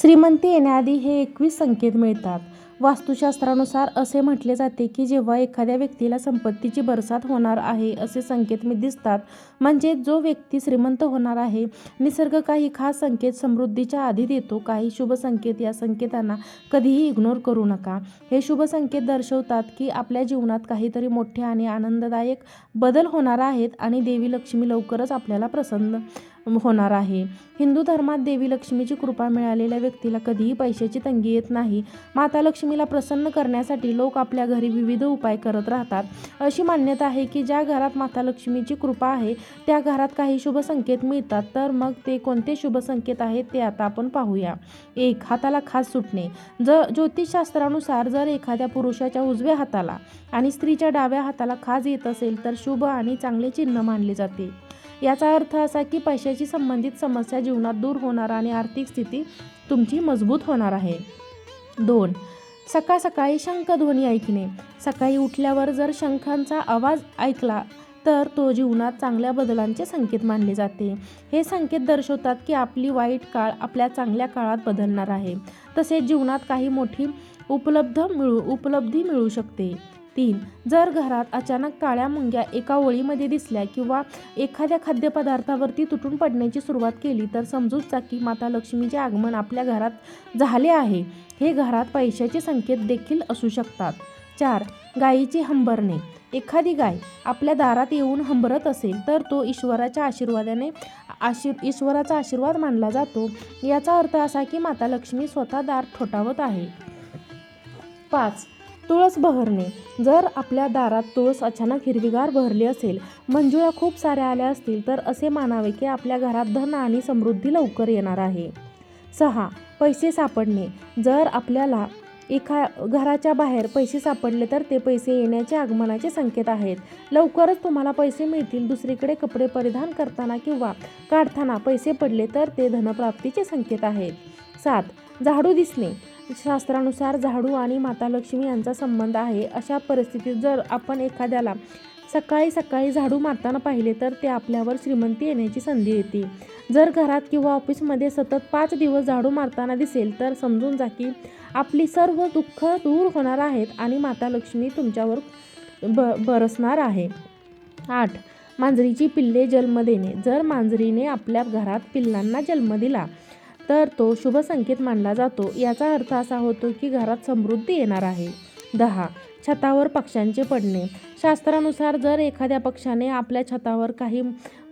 श्रीमंती येण्याआधी हे एकवीस संकेत मिळतात. वास्तुशास्त्रानुसार असे म्हटले जाते की जेव्हा एखाद्या व्यक्तीला संपत्तीची बरसात होणार आहे असे संकेत मी दिसतात. म्हणजे जो व्यक्ती श्रीमंत होणार आहे निसर्ग काही खास संकेत समृद्धीच्या आधी देतो काही शुभ संकेत या संकेतांना कधीही इग्नोर करू नका. हे शुभ संकेत दर्शवतात की आपल्या जीवनात काहीतरी मोठे आणि आनंददायक बदल होणार आहेत आणि देवी लक्ष्मी लवकरच आपल्याला प्रसन्न होणार आहे. हिंदू धर्मात देवी लक्ष्मीची कृपा मिळालेल्या व्यक्तीला कधीही पैशाची तंगी येत नाही. माता लक्ष्मीला प्रसन्न करण्यासाठी लोक आपल्या घरी विविध उपाय करत राहतात. अशी मान्यता आहे की ज्या घरात माता लक्ष्मीची कृपा आहे त्या घरात काही शुभ संकेत मिळतात. तर मग ते कोणते शुभ संकेत आहेत ते आता आपण पाहूया. एक हाताला खास सुटणे. जर ज्योतिषशास्त्रानुसार जर एखाद्या पुरुषाच्या उजव्या हाताला आणि स्त्रीच्या डाव्या हाताला खाज येत असेल तर शुभ आणि चांगले चिन्ह मानले जाते. याचा अर्थ असा की पैशाशी संबंधित समस्या जीवनात दूर होणार आणि आर्थिक स्थिती तुमची मजबूत होणार आहे. दोन सकाळ सकाळी शंखध्वनी ऐकणे. सकाळी उठल्यावर जर शंखांचा आवाज ऐकला तर तो जीवनात चांगल्या बदलांचे संकेत मानले जाते. हे संकेत दर्शवतात की आपली वाईट काळ आपल्या चांगल्या काळात बदलणार आहे. तसेच जीवनात काही मोठी उपलब्ध मिळू उपलब्धी मिळू शकते. तीन. जर घरात अचानक काळ्या मुंग्या एका ओळीमध्ये दिसल्या किंवा एखाद्या खाद्यपदार्थावरती तुटून पडण्याची सुरुवात केली तर समजूच जा की माता लक्ष्मीचे आगमन आपल्या घरात झाले आहे. हे घरात पैशाचे संकेत देखील असू शकतात. चार. गायीची हंबरणे. एखादी गाय आपल्या दारात येऊन हंबरत असेल तर तो ईश्वराच्या आशीर्वादाने आशीर ईश्वराचा आशीर्वाद मानला जातो. याचा अर्थ असा की माता लक्ष्मी स्वतः दार ठोठावत आहे. पाच. तुळस बहरणे. जर आपल्या दारात तुळस अचानक हिरवीगार बहरली असेल मंजुळा खूप साऱ्या आल्या असतील तर असे मानावे की आपल्या घरात धन आणि समृद्धी लवकर येणार आहे. सहा. पैसे सापडणे. जर आपल्याला एका घराच्या बाहेर पैसे सापडले तर ते पैसे येण्याचे आगमनाचे संकेत आहेत. लवकरच तुम्हाला पैसे मिळतील. दुसरीकडे कपडे परिधान करताना किंवा काढताना पैसे पडले तर ते धनप्राप्तीचे संकेत आहेत. सात. झाडू दिसणे. शास्त्रानुसार झाडू आणि माता लक्ष्मी यांचा संबंध आहे. अशा परिस्थितीत जर आपण एखाद्याला सकाळी सकाळी झाडू मारताना पाहिले तर ते आपल्यावर श्रीमंती येण्याची संधी येते जर घरात किंवा ऑफिसमध्ये सतत पाच दिवस झाडू मारताना दिसेल तर समजून जा की आपली सर्व दुःख दूर होणार आहेत आणि माता लक्ष्मी तुमच्यावर ब बरसणार आहे. आठ. मांजरीची पिल्ले जन्म देणे. जर मांजरीने आपल्या घरात पिल्लांना जन्म दिला तर तो शुभ संकेत मानला जातो. याचा अर्थ असा होतो की घरात समृद्धी येणार आहे. दहा. छतावर पक्ष्यांचे पडणे. शास्त्रानुसार जर एखाद्या पक्षाने आपल्या छतावर काही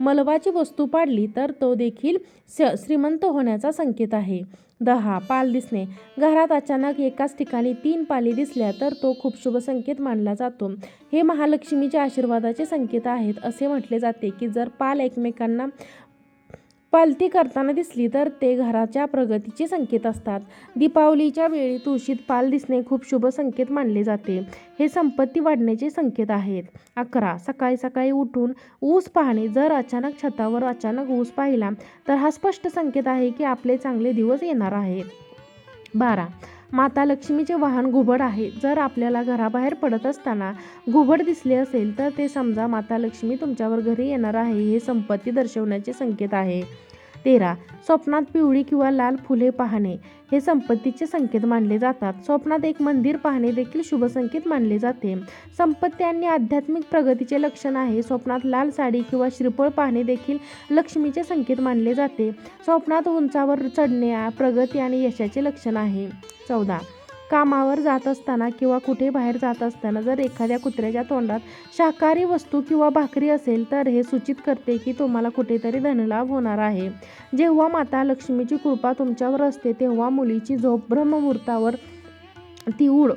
मलबाची वस्तू पाडली तर तो देखील स श्रीमंत होण्याचा संकेत आहे. दहा. पाल दिसणे. घरात अचानक एकाच ठिकाणी तीन पाली दिसल्या तर तो खूप शुभ संकेत मानला जातो. हे महालक्ष्मीच्या आशीर्वादाचे संकेत आहेत असे म्हटले जाते की जर पाल एकमेकांना पालती करताना दिसली तर ते घराच्या प्रगतीचे संकेत असतात. दीपावलीच्या वेळी तुळशीत पाल दिसणे खूप शुभ संकेत मानले जाते. हे संपत्ती वाढण्याचे संकेत आहेत. अकरा सकाळी सकाळी उठून ऊस पाहणे. जर अचानक छतावर अचानक ऊस पाहिला तर हा स्पष्ट संकेत आहे की आपले चांगले दिवस येणार आहेत. बारा माता लक्ष्मीचे वाहन घुबड आहे. जर आपल्याला घराबाहेर पडत असताना घुबड दिसले असेल तर ते समजा माता लक्ष्मी तुमच्यावर घरी येणार आहे हे संपत्ती दर्शवण्याचे संकेत आहे. तेरा स्वप्नात पिवळी किंवा लाल फुले पाहणे. हे संपत्तीचे संकेत मानले जातात. स्वप्नात एक मंदिर पाहणे देखील शुभ संकेत मानले जाते. संपत्ती आणि आध्यात्मिक प्रगतीचे लक्षण आहे. स्वप्नात लाल साडी किंवा श्रीफळ पाहणे देखील लक्ष्मीचे संकेत मानले जाते. स्वप्नात उंचावर चढणे प्रगती आणि यशाचे लक्षण आहे. चौदा कामावर जात असताना किंवा कुठे बाहेर जात असताना जर एखाद्या कुत्र्याच्या तोंडात शाकाहारी वस्तू किंवा भाकरी असेल तर हे सूचित करते की तुम्हाला कुठेतरी धनलाभ होणार आहे. जेव्हा माता लक्ष्मीची कृपा तुमच्यावर असते तेव्हा मुलीची झोप ब्रह्ममुहूर्तावर ती उड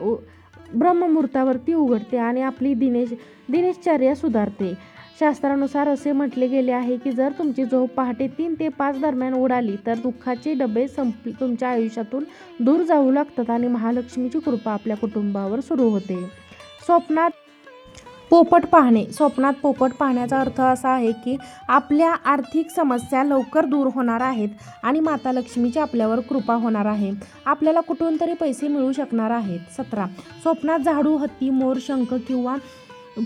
ब्रह्ममुहूर्तावर ती उघडते आणि आपली दिनेश दिनेशचर्या सुधारते. शास्त्रानुसार असे म्हटले गेले आहे की जर तुमची झोप पहाटे तीन ते पाच दरम्यान उडाली तर दुःखाचे डबे संप तुमच्या आयुष्यातून दूर जाऊ लागतात आणि महालक्ष्मीची कृपा आपल्या कुटुंबावर सुरू होते. स्वप्नात पोपट पाहणे स्वप्नात पोपट पाहण्याचा अर्थ असा आहे की आपल्या आर्थिक समस्या लवकर दूर होणार आहेत आणि माता लक्ष्मीची आपल्यावर कृपा होणार आहे. आपल्याला कुठून तरी पैसे मिळू शकणार आहेत. सतरा. स्वप्नात झाडू हत्ती मोर शंख किंवा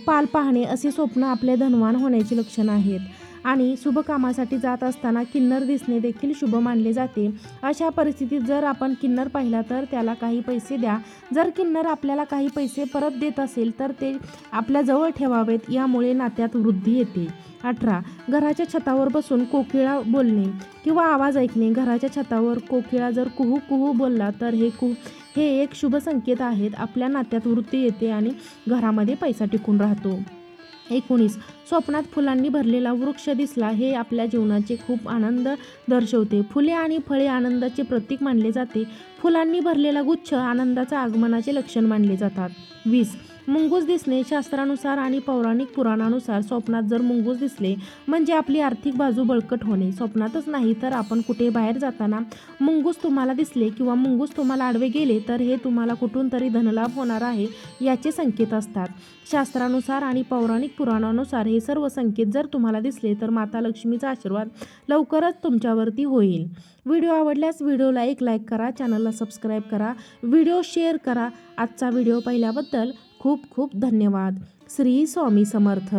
पाल पाहणे असे स्वप्न आपले धनवान होण्याची लक्षणं आहेत. आणि शुभ कामासाठी जात असताना किन्नर दिसणे देखील शुभ मानले जाते. अशा परिस्थितीत जर आपण किन्नर पाहिला तर त्याला काही पैसे द्या. जर किन्नर आपल्याला काही पैसे परत देत असेल तर ते आपल्याजवळ ठेवावेत यामुळे नात्यात वृद्धी येते. अठरा. घराच्या छतावर बसून कोकिळा बोलणे किंवा आवाज ऐकणे. घराच्या छतावर कोकिळा जर कुहू कुहू बोलला तर हे कुहू हे एक शुभ संकेत आहेत. आपल्या नात्यात वृत्ती येते आणि घरामध्ये पैसा टिकून राहतो. एकोणीस. स्वप्नात फुलांनी भरलेला वृक्ष दिसला हे आपल्या जीवनाचे खूप आनंद दर्शवते. फुले आणि फळे आनंदाचे प्रतीक मानले जाते. फुलांनी भरलेला गुच्छ आनंदाचा आगमनाचे लक्षण मानले जातात. वीस. मुंगूस दिसणे शास्त्रानुसार आणि पौराणिक पुराणानुसार स्वप्नात जर मुंगूस दिसले म्हणजे आपली आर्थिक बाजू बळकट होणे. स्वप्नातच नाही तर आपण कुठे बाहेर जाताना मुंगूस तुम्हाला दिसले किंवा मुंगूस तुम्हाला आडवे गेले तर हे तुम्हाला कुठून तरी धनलाभ होणार आहे याचे संकेत असतात. शास्त्रानुसार आणि पौराणिक पुराणानुसार हे सर्व संकेत जर तुम्हाला दिसले तर माता लक्ष्मीचा आशीर्वाद लवकरच तुमच्यावरती होईल. व्हिडिओ आवडल्यास व्हिडिओला एक लाईक करा चॅनलला सबस्क्राईब करा व्हिडिओ शेअर करा. आजचा व्हिडिओ पाहिल्याबद्दल खूप खूप धन्यवाद. श्री स्वामी समर्थ.